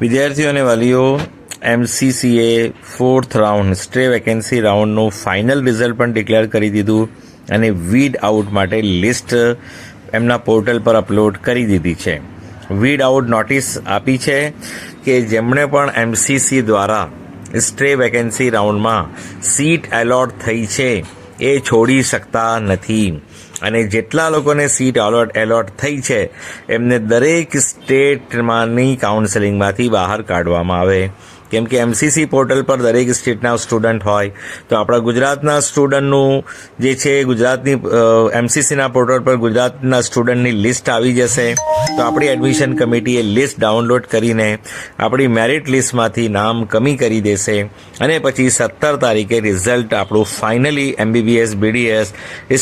વિદ્યાર્થીઓ અને વાલીઓ એમસીસીએ ફોર્થ રાઉન્ડ સ્ટ્રે વેકેન્સી રાઉન્ડનું ફાઇનલ રિઝલ્ટ પણ ડિક્લેર કરી દીધું અને વીડ આઉટ માટે લિસ્ટ એમના પોર્ટલ પર અપલોડ કરી દીધી છે. વીડ આઉટ નોટિસ આપી છે કે જેમણે પણ એમસીસી દ્વારા સ્ટ્રે વેકેન્સી રાઉન્ડમાં સીટ એલોટ થઈ છે, એ છોડી શકતા નથી. અને જેટલા લોકોને સીટ અલોટ એલોટ થઈ છે, એમને દરેક સ્ટેટમાંની કાઉન્સેલિંગમાંથી બહાર કાઢવામાં આવે. કેમ કે એમસીસી પોર્ટલ પર દરેક સ્ટેટના સ્ટુડન્ટ હોય. તો આપણા ગુજરાતના સ્ટુડન્ટનું જે છે, ગુજરાતની એમસીસીના પોર્ટલ પર ગુજરાતના સ્ટુડન્ટની લિસ્ટ આવી જશે. તો આપણી એડમિશન કમિટીએ લિસ્ટ ડાઉનલોડ કરીને આપણી મેરિટ લિસ્ટમાંથી નામ કમી કરી દેશે અને પછી સત્તર તારીખે રિઝલ્ટ આપણું ફાઇનલી એમબીબીએસ બીડીએસ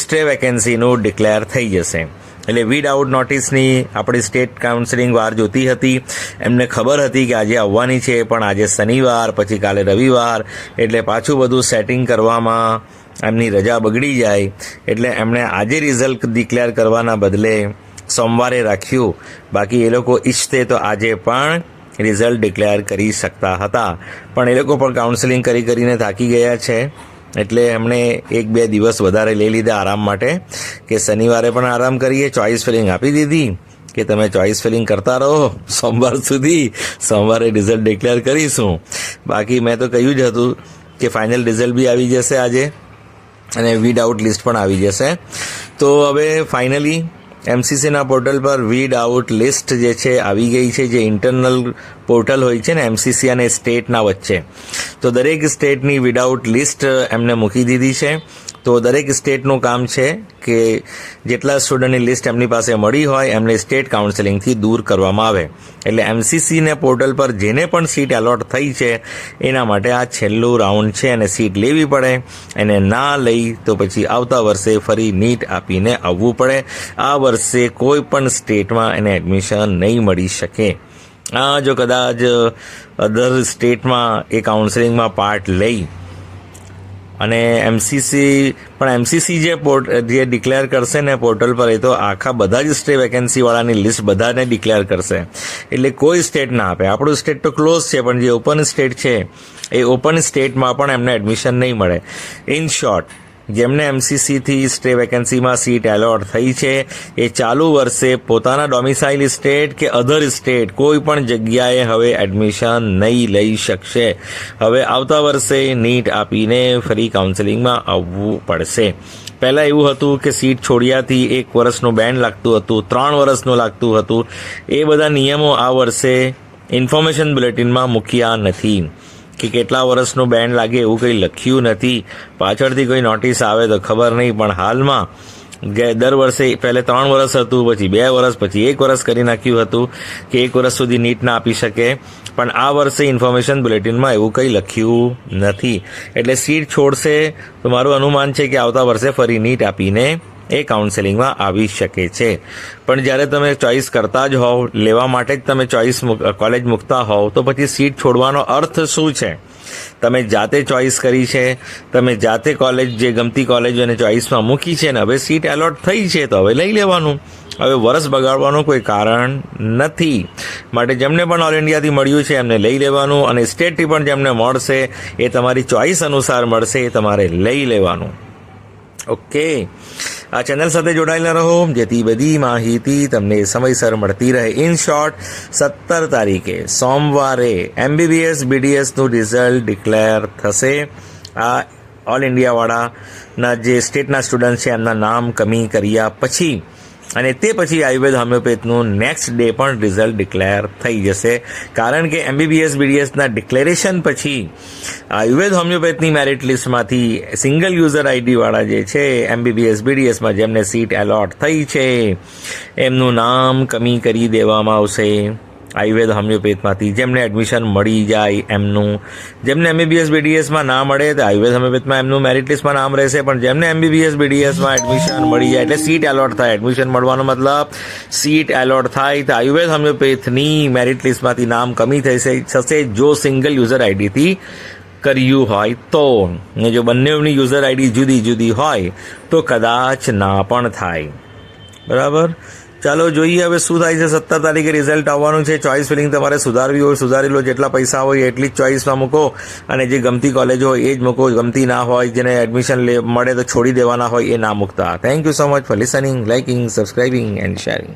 સ્ટે વેકેન્સીનું ડિક્લેર થઈ જશે. એટલે વીડ આઉટ નોટિસની આપણી સ્ટેટ કાઉન્સિલિંગ વાર જોતી હતી. એમને ખબર હતી કે આજે આવવાની છે, પણ આજે શનિવાર, પછી કાલે રવિવાર, એટલે પાછું બધું સેટિંગ કરવામાં એમની રજા બગડી જાય. એટલે એમણે આજે રિઝલ્ટ ડિક્લેર કરવાના બદલે સોમવારે રાખ્યું. બાકી એ લોકો ઈચ્છતે તો આજે પણ રિઝલ્ટ ડિક્લેર કરી શકતા હતા. પણ એ લોકો પણ કાઉન્સેલિંગ કરી કરીને થાકી ગયા છે. એટલે એમણે એક બે દિવસ વધારે લઈ લીધા આરામ માટે કે શનિવારે પણ આરામ કરીએ ચોઇસ ફિલિંગ આપી દીધી કે તમે ચોઇસ ફિલિંગ કરતા રહો, સોમવાર સુધી સોમવારે રિઝલ્ટ ડિક્લેર કરીશું. બાકી મેં તો કહ્યું જ હતું કે ફાઇનલ રિઝલ્ટ બી આવી જશે આજે અને વિડ આઉટ લિસ્ટ પણ આવી જશે. તો હવે ફાઇનલી એમસીસીના પોર્ટલ પર વીડ આઉટ લિસ્ટ જે છે આવી ગઈ છે, જે ઇન્ટરનલ પોર્ટલ હોય છે ને એમસીસી અને સ્ટેટના વચ્ચે. તો દરેક સ્ટેટની વિડઆઉટ લિસ્ટ એમને મૂકી દીધી છે. તો દરેક સ્ટેટનું કામ છે કે જેટલા સ્ટુડન્ટની લિસ્ટ એમની પાસે મળી હોય, એમને સ્ટેટ કાઉન્સેલિંગથી દૂર કરવામાં આવે. એટલે એમસીસીને પોર્ટલ પર જેને પણ સીટ એલોટ થઈ છે, એના માટે આ છેલ્લું રાઉન્ડ છે અને સીટ લેવી પડે. એને ના લઈ તો પછી આવતા વર્ષે ફરી નીટ આપીને આવવું પડે. આ વર્ષે કોઈ પણ સ્ટેટમાં એને એડમિશન નહીં મળી શકે. આ જો કદાચ અધર સ્ટેટમાં એ કાઉન્સેલિંગમાં પાર્ટ લઈ અને એમસીસી પણ એમસીસી જે પોર્ટ જે ડિક્લેર કરશે ને પોર્ટલ પર, એ તો આખા બધા જ સ્ટે વેકેન્સીવાળાની લિસ્ટ બધાને ડિક્લેર કરશે. એટલે કોઈ સ્ટેટ ના આપે. આપણું સ્ટેટ તો ક્લોઝ છે, પણ જે ઓપન સ્ટેટ છે, એ ઓપન સ્ટેટમાં પણ એમને એડમિશન નહીં મળે. ઇન શોર્ટ જેમને એમસીસીથી સ્ટે વેકેન્સીમાં સીટ એલોટ થઈ છે, એ ચાલુ વર્ષે પોતાના ડોમિસાઇલ સ્ટેટ કે અધર સ્ટેટ કોઈ પણ જગ્યાએ હવે એડમિશન નહીં લઈ શકશે. હવે આવતા વર્ષે નીટ આપીને ફરી કાઉન્સેલિંગમાં આવવું પડશે. પહેલાં એવું હતું કે સીટ છોડ્યાથી એક વર્ષનું બેન લાગતું હતું, ત્રણ વર્ષનું લાગતું હતું. એ બધા નિયમો આ વર્ષે ઇન્ફોર્મેશન બુલેટિનમાં મૂક્યા નથી. કે કેટલા વર્ષનું બેન લાગે એવું કંઈ લખ્યું નથી. પાછળથી કોઈ નોટિસ આવે તો ખબર નહીં, પણ હાલમાં દર વર્ષે પહેલે ત્રણ વર્ષ હતું, પછી બે વર્ષ, પછી એક વર્ષ કરી નાખ્યું હતું કે એક વર્ષ સુધી નીટ ના આપી શકે. પણ આ વર્ષે ઇન્ફોર્મેશન બુલેટિનમાં એવું કંઈ લખ્યું નથી. એટલે સીટ છોડશે તો મારું અનુમાન છે કે આવતા વર્ષે ફરી નીટ આપીને એ કાઉન્સેલિંગમાં આવી શકે છે. પણ જ્યારે તમે ચોઇસ કરતા જ હોવ, લેવા માટે જ તમે ચોઇસ કોલેજ મૂકતા હોવ, તો પછી સીટ છોડવાનો અર્થ શું છે? તમે જાતે ચોઇસ કરી છે, તમે જાતે કોલેજ જે ગમતી કોલેજ અને ચોઇસમાં મૂકી છે ને, હવે સીટ એલોટ થઈ છે તો હવે લઈ લેવાનું. હવે વરસ બગાડવાનું કોઈ કારણ નથી. માટે જેમને પણ ઓલ ઇન્ડિયાથી મળ્યું છે, એમને લઈ લેવાનું અને સ્ટેટથી પણ જેમને મળશે, એ તમારી ચોઇસ અનુસાર મળશે, એ તમારે લઈ લેવાનું. ઓકે આ ચેનલ સાથે જોડાયેલા રહો. જેથી બધી માહિતી તમને સમયસર મળતી રહે. ઇન શોર્ટ સત્તર તારીખે સોમવારે એમબીબીએસ બીડીએસનું રિઝલ્ટ ડિક્લેર થશે. આ ઓલ ઇન્ડિયાવાળાના જે સ્ટેટના સ્ટુડન્ટ છે, એમના નામ કમી કર્યા પછી અને તે પછી આયુર્વેદ હોમિયોપેથનું નેક્સ્ટ ડે પણ રિઝલ્ટ ડિક્લેર થઈ જશે. કારણ કે એમબીબીએસ બીડીએસના ડિક્લેરેશન પછી આયુર્વેદ હોમિયોપેથની મેરિટ લિસ્ટમાંથી સિંગલ યુઝર આઈડીવાળા જે છે એમબીબીએસ બીડીએસમાં જેમને સીટ એલોટ થઈ છે, એમનું નામ કમી કરી દેવામાં આવશે. આયુર્વેદ હોમિયોપેથમાંથી જેમને એડમિશન મળી જાય એમનું, જેમને એમબીબીએસ બીડીએસમાં ના મળે તો આયુર્વેદ હોમિયોપેથમાં એમનું મેરિટ લિસ્ટમાં નામ રહેશે, પણ જેમને એમબીબીએસ બીડીએસમાં એડમિશન મળી જાય એટલે સીટ એલોટ થાય. એડમિશન મળવાનો મતલબ સીટ એલોટ થાય તો આયુર્વેદ હોમિયોપેથની મેરિટ લિસ્ટમાંથી નામ કમી થશે થશે જો સિંગલ યુઝર આઈડીથી કર્યું હોય તો. ને જો બંનેની યુઝર આઈડી જુદી જુદી હોય તો કદાચ ના પણ થાય. બરાબર? ચાલો જોઈએ હવે શું થાય છે સત્તર તારીખે રિઝલ્ટ આવવાનું છે. ચોઇસ ફિલિંગ તમારે સુધારવી હોય, સુધારી લો. જેટલા પૈસા હોય એટલી જ ચોઇસમાં મૂકો અને જે ગમતી કોલેજ હોય એ જ મૂકો. ગમતી ના હોય, જેને એડમિશન મળે તો છોડી દેવાના હોય એ ના મૂકતા. Thank you so much for listening liking subscribing and sharing